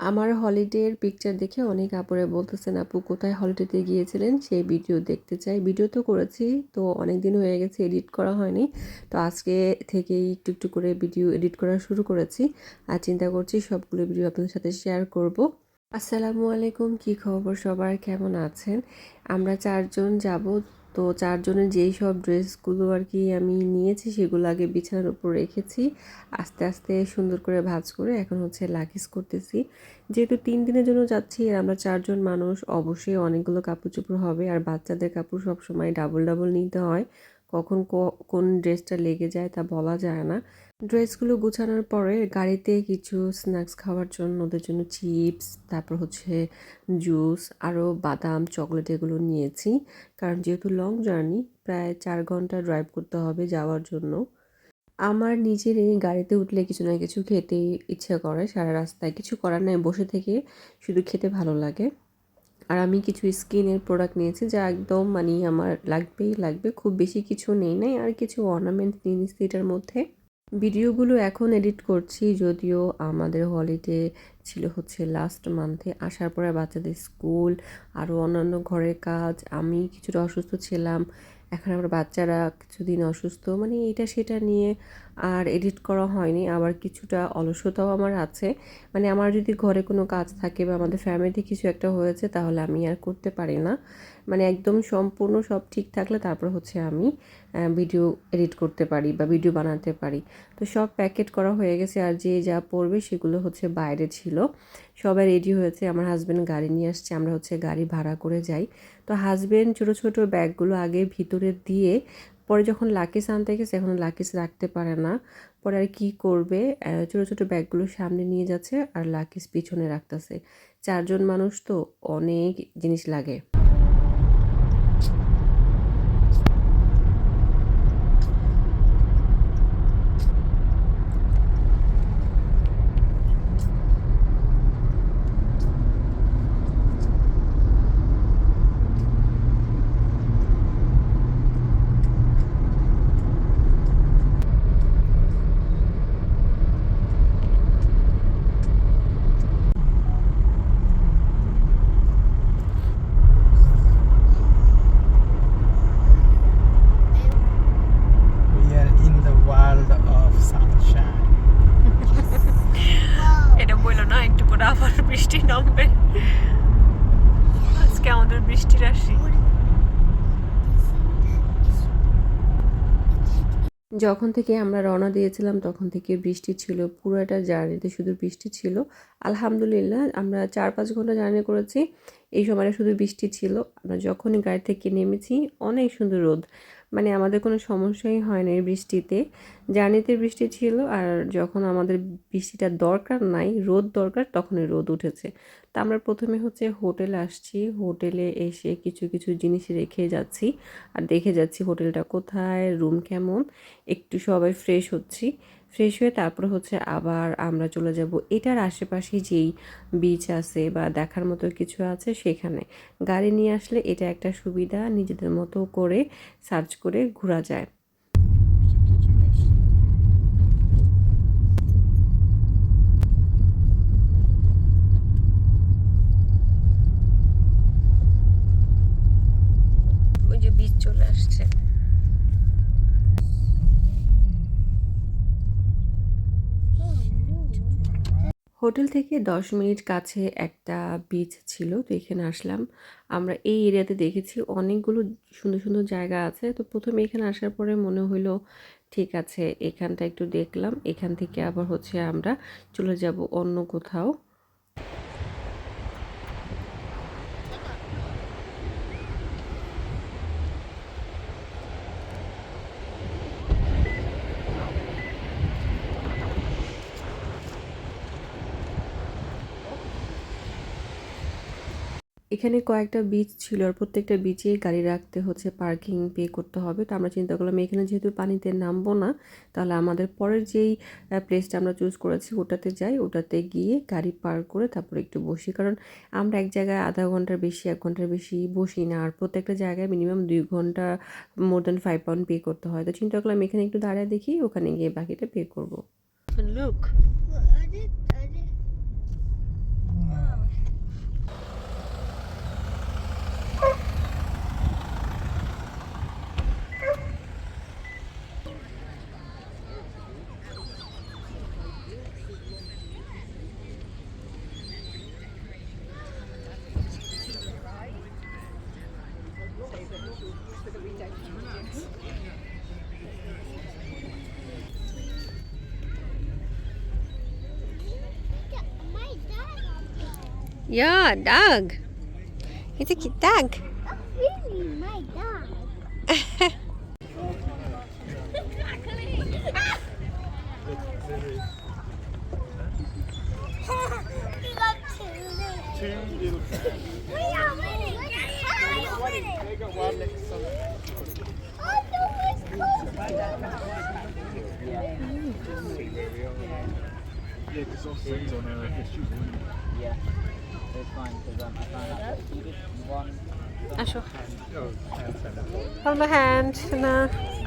আমার হলিডের পিকচার দেখে অনেক আপুরে বলতেছেন, আপু, কোথায় হলিডেতে গিয়েছিলেন? সেই ভিডিও দেখতে চাই। ভিডিও তো করেছি, তো অনেক দিন হয়ে গেছে এডিট করা হয়নি। তো আজকে থেকেই একটু একটু করে ভিডিও এডিট করা শুরু করেছি। আর চিন্তা করছি সবগুলো ভিডিও আপনাদের সাথে শেয়ার করব। আসসালামু আলাইকুম, কি খবর সবার? কেমন আছেন? আমরা চারজন যাব তো চারজনের যেই সব ড্রেসগুলো আর কি আমি নিয়েছি সেগুলো আগে বিছানার উপর রেখেছি। আস্তে আস্তে সুন্দর করে ভাজ করে এখন হচ্ছে লাকিস করতেছি। যেহেতু তিন দিনের জন্য যাচ্ছি আর আমরা চারজন মানুষ, অবশ্যই অনেকগুলো কাপড় চোপড় হবে আর বাচ্চাদের কাপড় সবসময় ডাবল ডাবল নিতে হয়। কখন কোন ড্রেসটা লেগে যায় তা বলা যায় না। ড্রেসগুলো গুছানোর পরে গাড়িতে কিছু স্ন্যাক্স খাওয়ার জন্য, ওদের জন্য চিপস, তারপর হচ্ছে জুস, আরও বাদাম, চকলেট এগুলো নিয়েছি। কারণ যেহেতু লং জার্নি, প্রায় চার ঘণ্টা ড্রাইভ করতে হবে যাওয়ার জন্য। আমার নিজেরই গাড়িতে উঠলে কিছু না কিছু খেতে ইচ্ছে করে, সারা রাস্তায় কিছু করার নাই, বসে থেকে শুধু খেতে ভালো লাগে। আর আমি কিছু স্কিনের প্রোডাক্ট নিয়েছি যা একদম মানে আমার লাগবেই লাগবে। খুব বেশি কিছু নেই নাই, আর কিছু অর্নামেন্ট নিয়ে নিচ্ছি এটার মধ্যে। ভিডিওগুলো এখন এডিট করছি, যদিও আমাদের হলিডে ছিল হচ্ছে লাস্ট মান্থে আসার পরে বাচ্চাদের স্কুল আরও অন্যান্য ঘরের কাজ, আমি কিছুটা অসুস্থ ছিলাম। এখন আমার বাচ্চারা কিছুদিন অসুস্থ মানে এটা সেটা নিয়ে আর এডিট করা হয়নি। আবার কিছুটা অলসতাও আমার আছে। মানে আমার যদি ঘরে কোনো কাজ থাকে বা আমাদের ফ্যামিলিতে কিছু একটা হয়েছে, তাহলে আমি আর করতে পারি না। মানে একদম সম্পূর্ণ সব ঠিক থাকলে তারপর হচ্ছে আমি ভিডিও এডিট করতে পারি বা ভিডিও বানাতে পারি। তো সব প্যাকেট করা হয়ে গেছে আর যে যা পড়বে সেগুলো হচ্ছে বাইরে ছিল। সবাই রেডি হয়েছে। আমার হাজব্যান্ড গাড়ি নিয়ে আসছে। আমরা হচ্ছে গাড়ি ভাড়া করে যাই। তো হাজব্যান্ড ছোটো ছোটো ব্যাগগুলো আগে ভিতরে দিয়ে পরে যখন লাকিস আনতে গেছে, এখন লাকিস রাখতে পারে না। পরে আর কি করবে? ছোটো ছোটো ব্যাগগুলো সামনে নিয়ে যাচ্ছে আর লাকিস পিছনে রাখতেছে। চারজন মানুষ তো অনেক জিনিস লাগে We are in the world of sunshine. এটা বলল না একটু করে আবার বৃষ্টি নামবে আজকে আমাদের বৃষ্টি রাশি যখন থেকে আমরা রওনা দিয়েছিলাম, তখন থেকে বৃষ্টি ছিল, পুরোটা জার্নিতে শুধু বৃষ্টি ছিল। আলহামদুলিল্লাহ, আমরা চার পাঁচ ঘণ্টা জার্নি করেছি। এই সময়টা শুধু বৃষ্টি ছিল। আমরা যখনই গাড়ি থেকে নেমেছি, অনেক সুন্দর রোদ। মানে আমাদের কোনো সমস্যাই হয় না বৃষ্টিতে। জার্নিতে বৃষ্টি ছিল আর যখন আমাদের বৃষ্টিটা দরকার নাই, রোদ দরকার, তখনই রোদ উঠেছে। তা আমরা প্রথমে হচ্ছে হোটেল আসছি, হোটেলে এসে কিছু কিছু জিনিস রেখে যাচ্ছি আর দেখে যাচ্ছি হোটেলটা কোথায়, রুম কেমন, একটু সবাই ফ্রেশ হচ্ছি। ফ্রেশ হয়ে তারপর হচ্ছে আবার আমরা চলে যাব এটার আশেপাশে যেই বিচ আছে বা দেখার মতো কিছু আছে সেখানে। গাড়ি নিয়ে আসলে এটা একটা সুবিধা, নিজেদের মতো করে সার্চ করে ঘোরা যায়। ওই যে বিচ চলে আসছে। হোটেল থেকে দশ মিনিট কাছে একটা বিচ ছিল, তো এখানে আসলাম। আমরা এই এরিয়াতে দেখেছি অনেকগুলো সুন্দর সুন্দর জায়গা আছে। তো প্রথমে এখানে আসার পরে মনে হলো ঠিক আছে, এখানটা একটু দেখলাম। এখান থেকে আবার হচ্ছে আমরা চলে যাব অন্য কোথাও। এখানে কয়েকটা বিচ ছিল আর প্রত্যেকটা বিচে গাড়ি রাখতে হচ্ছে পার্কিং পে করতে হবে। তো আমরা চিন্তা করলাম এখানে যেহেতু পানিতে নামবো না তাহলে আমাদের পরের যেই প্লেসটা আমরা চুজ করেছি ওটাতে যাই। ওটাতে গিয়ে গাড়ি পার্ক করে তারপরে একটু বসি। কারণ আমরা এক জায়গায় আধা ঘণ্টার বেশি এক ঘণ্টার বেশি বসি না। আর প্রত্যেকটা জায়গায় মিনিমাম দুই ঘণ্টা more than five pound pay করতে হয়। তো চিন্তা করলাম এখানে একটু দাঁড়িয়ে দেখি ওখানে গিয়ে বাকিটা পে করব। Look Yeah, dog. It's a cute dog. Asiwch. Hold my hand, yna.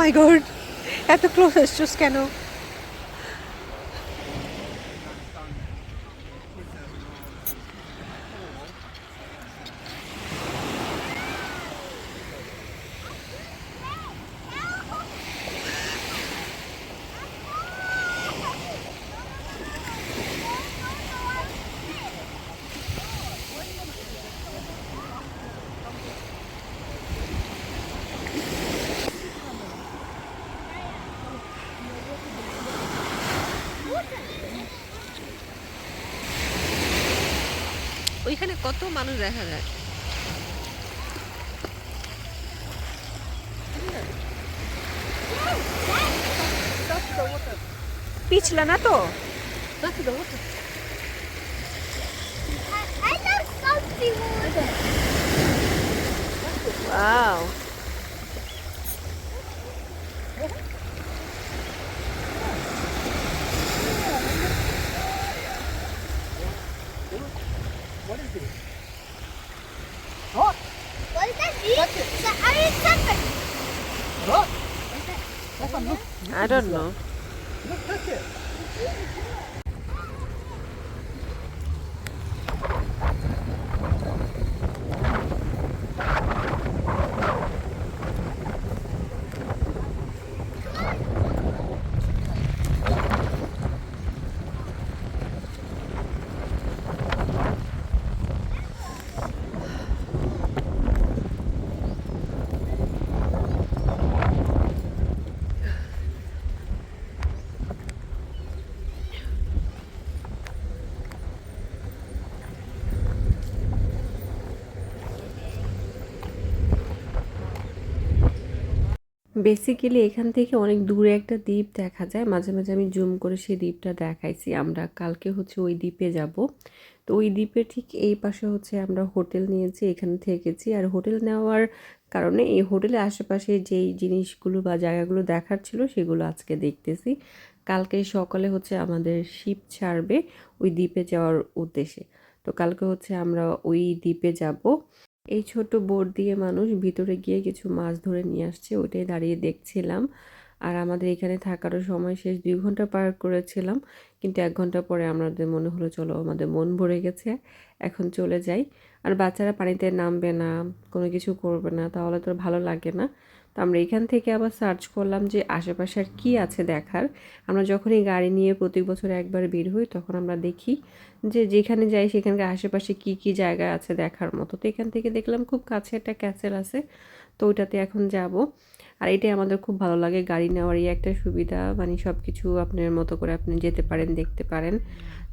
oh my god, এত ক্লোজ এসছোস কেন এখানে কত মানুষ দেখা যায় পিছলা না তো Wow. I don't know. Basically এখান থেকে অনেক দূরে একটা দ্বীপ দেখা যায়। মাঝে মাঝে আমি জুম করে সেই দ্বীপটা দেখাইছি। আমরা কালকে হচ্ছে ওই দ্বীপে যাব। তো ওই দ্বীপের ঠিক এই পাশে হচ্ছে আমরা হোটেল নিয়েছি, এখানে থেকেছি। আর হোটেল নেওয়ার কারণে এই হোটেলের আশেপাশে যেই জিনিসগুলো বা জায়গাগুলো দেখার ছিল সেগুলো আজকে দেখতেছি। কালকে সকালে হচ্ছে আমাদের শিপ ছাড়বে ওই দ্বীপে যাওয়ার উদ্দেশ্যে। তো কালকে হচ্ছে আমরা ওই দ্বীপে যাব। এই ছোট বোট দিয়ে মানুষ ভিতরে গিয়ে কিছু মাছ ধরে নিয়ে আসছে, ওইটাই দাঁড়িয়ে দেখছিলাম। আর আমাদের এখানে থাকারও সময় শেষ, দুই ঘণ্টা পার করেছিলাম। কিন্তু এক ঘণ্টা পরে আমাদের মনে হলো, চলো আমাদের মন ভরে গেছে, এখন চলে যাই। আর বাচ্চারা পানিতে নামবে না, কোনো কিছু করবে না, তাহলে তো ভালো লাগে না। তো আমরা এখান থেকে আবার সার্চ করলাম যে আশেপাশে আর কী আছে দেখার। আমরা যখনই গাড়ি নিয়ে প্রতি বছর একবার বের হই, তখন আমরা দেখি যে যেখানে যাই সেখানকার আশেপাশে কি কি জায়গা আছে দেখার মতো। তো এখান থেকে দেখলাম খুব কাছে একটা ক্যাসেল আছে, তো ওইটাতে এখন যাব। আর এটাই আমাদের খুব ভালো লাগে, গাড়ি নেওয়ারই একটা সুবিধা। মানে সব কিছু আপনার মতো করে আপনি যেতে পারেন, দেখতে পারেন।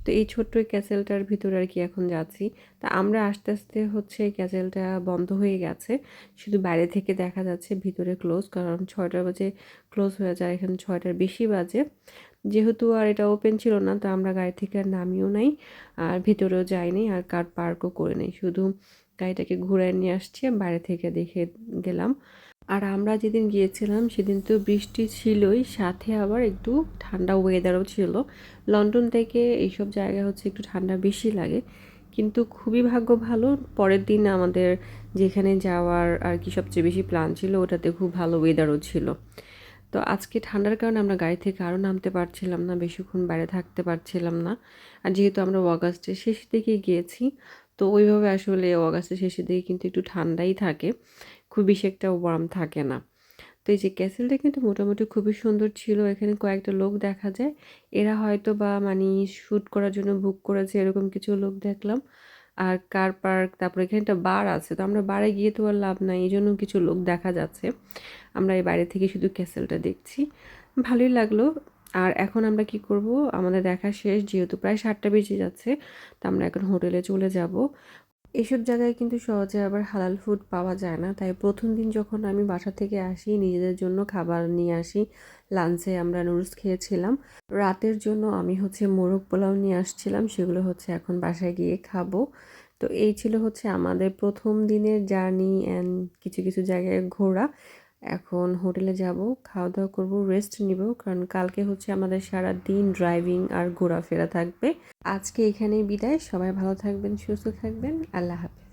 তো এই ছোট্ট ক্যাসেলটার ভিতরে আর কি এখন যাচ্ছি। তা আমরা আস্তে আস্তে হচ্ছে ক্যাসেলটা বন্ধ হয়ে গেছে। শুধু বাইরে থেকে দেখা যাচ্ছে ভিতরে ক্লোজ, কারণ ছয়টা বাজে ক্লোজ হয়ে যায়, এখানে ছয়টার বেশি বাজে। যেহেতু আর এটা ওপেন ছিল না, তো আমরা গাড়ি থেকে আর নামিও নাই, আর ভিতরেও যাইনি আর কার পার্কও করে নেই। শুধু গাড়িটাকে ঘুরায় নিয়ে আসছে, বাইরে থেকে দেখে গেলাম। আর আমরা যেদিন গিয়েছিলাম, সেদিন তো বৃষ্টি ছিলই, সাথে আবার একটু ঠান্ডা ওয়েদারও ছিল। লন্ডন থেকে এইসব জায়গা হচ্ছে একটু ঠান্ডা বেশি লাগে। কিন্তু খুবই ভাগ্য ভালো, পরের দিন আমাদের যেখানে যাওয়ার আর কি সবচেয়ে বেশি প্ল্যান ছিল, ওটাতে খুব ভালো ওয়েদারও ছিল। তো আজকে ঠান্ডার কারণে আমরা গাড়ি থেকে আরও নামতে পারছিলাম না, বেশিক্ষণ বাইরে থাকতে পারছিলাম না। আর যেহেতু আমরা অগাস্টের শেষের দিকে গিয়েছি, তো ওইভাবে আসলে অগাস্টের শেষের দিকে কিন্তু একটু ঠান্ডাই থাকে। খুব বেশি একটা ওয়ার্ম থাকে না। তো এই যে ক্যাসেলটা কিন্তু মোটামুটি খুবই সুন্দর ছিল। এখানে কয়েকটা লোক দেখা যায়। এরা হয়তো বা মানে শ্যুট করার জন্য বুক করেছে, এরকম কিছু লোক দেখলাম। আর কার পার্ক তারপর এখানে একটা বার আছে। তো আমরা বারে গিয়ে তো আর লাভ নাই, এই জন্য কিছু লোক দেখা যাচ্ছে। আমরা এই বাইরে থেকে শুধু ক্যাসেলটা দেখছি। ভালোই লাগল। আর এখন আমরা কি করব? আমাদের দেখা শেষ, যেহেতু প্রায় সাতটা বেজে যাচ্ছে, তো আমরা এখন হোটেলে চলে যাব। এসব জায়গায় কিন্তু সহজে আবার হালাল ফুড পাওয়া যায় না। তাই প্রথম দিন যখন আমি বাসা থেকে আসি, নিজেদের জন্য খাবার নিয়ে আসি লাঞ্চে আমরা নুডলস খেয়েছিলাম। রাতের জন্য আমি হচ্ছে মোরগ পোলাও নিয়ে আসছিলাম, সেগুলো হচ্ছে এখন বাসায় গিয়ে খাব। তো এই ছিল হচ্ছে আমাদের প্রথম দিনের জার্নি অ্যান্ড কিছু কিছু জায়গায় ঘোরা। এখন হোটেলে যাব খাওয়া দাওয়া করব রেস্ট নিব, কারণ কালকে হচ্ছে আমাদের সারা দিন ড্রাইভিং আর ঘোরাফেরা থাকবে। আজকে এখানেই বিদায়, সবাই ভালো থাকবেন, সুস্থ থাকবেন, আল্লাহ হাফেজ।